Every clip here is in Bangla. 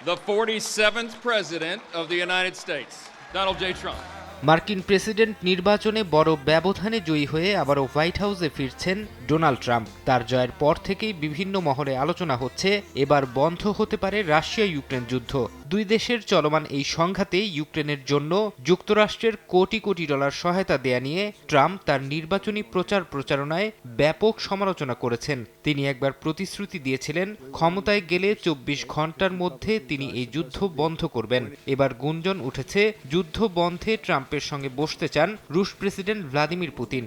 the 47th President of the United States, Donald J. Trump. মার্কিন প্রেসিডেন্ট নির্বাচনে বড় ব্যবধানে জয়ী হয়ে আবারও হোয়াইট হাউসে ফিরছেন ডোনাল্ড ট্রাম্প। তার জয়ের পর থেকেই বিভিন্ন মহলে আলোচনা হচ্ছে, এবার বন্ধ হতে পারে রাশিয়া ইউক্রেন যুদ্ধ। দুই দেশের চলমান এই সংঘাতে ইউক্রেনের জন্য যুক্তরাষ্ট্রের কোটি কোটি ডলার সহায়তা দেয়া নিয়ে ট্রাম্প তার নির্বাচনী প্রচার প্রচারণায় ব্যাপক সমালোচনা করেছেন। তিনি একবার প্রতিশ্রুতি দিয়েছিলেন, ক্ষমতায় গেলে চব্বিশ ঘণ্টার মধ্যে তিনি এই যুদ্ধ বন্ধ করবেন। এবার গুঞ্জন উঠেছে, যুদ্ধ বন্ধে ট্রাম্পের সঙ্গে বসতে চান রুশ প্রেসিডেন্ট ভ্লাদিমির পুতিন।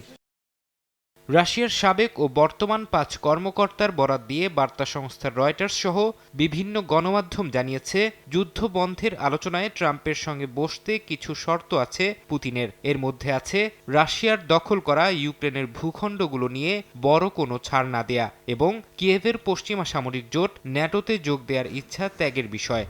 রাশিয়ার সাবেক ও বর্তমান পাঁচ কর্মকর্তার বরাত দিয়ে বার্তা সংস্থা রয়টার্স সহ বিভিন্ন গণমাধ্যম জানিয়েছে, যুদ্ধ বন্ধের আলোচনায় ট্রাম্পের সঙ্গে বসতে কিছু শর্ত আছে পুতিনের। এর মধ্যে আছে, রাশিয়ার দখল করা ইউক্রেনের ভূখণ্ডগুলো নিয়ে বড় কোনো ছাড় না দেয়া এবং কিয়েভের পশ্চিমা সামরিক জোট ন্যাটোতে যোগ দেওয়ার ইচ্ছা ত্যাগের বিষয়।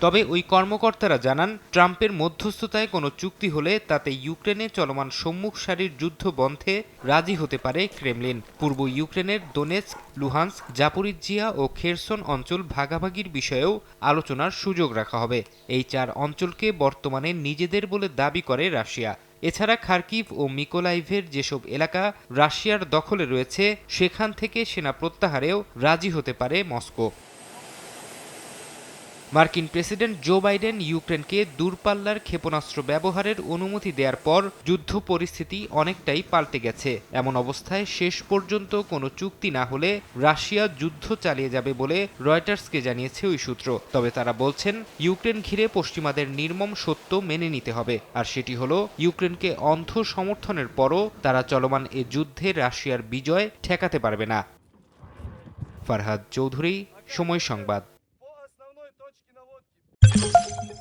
তবে ওই কর্মকর্তারা জানান, ট্রাম্পের মধ্যস্থতায় কোনো চুক্তি হলে তাতে ইউক্রেনে চলমান সম্মুখ সারির যুদ্ধ বন্ধে রাজি হতে পারে ক্রেমলিন। পূর্ব ইউক্রেনের দোনেৎস্ক, লুহান্স্ক জাপোরিজিয়া ও খেরসন অঞ্চল ভাগাভাগির বিষয়েও আলোচনার সুযোগ রাখা হবে। এই চার অঞ্চলকে বর্তমানে নিজেদের বলে দাবি করে রাশিয়া। এছাড়া খার্কিভ ও মিকোলাইভের যেসব এলাকা রাশিয়ার দখলে রয়েছে, সেখান থেকে সেনা প্রত্যাহারেও রাজি হতে পারে মস্কো। মার্কিন প্রেসিডেন্ট জো বাইডেন ইউক্রেনকে দূরপাল্লার ক্ষেপণাস্ত্র ব্যবহারের অনুমতি দেওয়ার পর যুদ্ধ পরিস্থিতি অনেকটাই পাল্টে গেছে। এমন অবস্থায় শেষ পর্যন্ত কোনো চুক্তি না হলে রাশিয়া যুদ্ধ চালিয়ে যাবে বলে রয়টার্সকে জানিয়েছে ওই সূত্র। তবে তারা বলছেন, ইউক্রেন ঘিরে পশ্চিমাদের নির্মম সত্য মেনে নিতে হবে। আর সেটি হলো, ইউক্রেনকে অন্ধ সমর্থনের পরও তারা চলমান এ যুদ্ধে রাশিয়ার বিজয় ঠেকাতে পারবে না। ফারহাদ চৌধুরী, সময় সংবাদ। водки.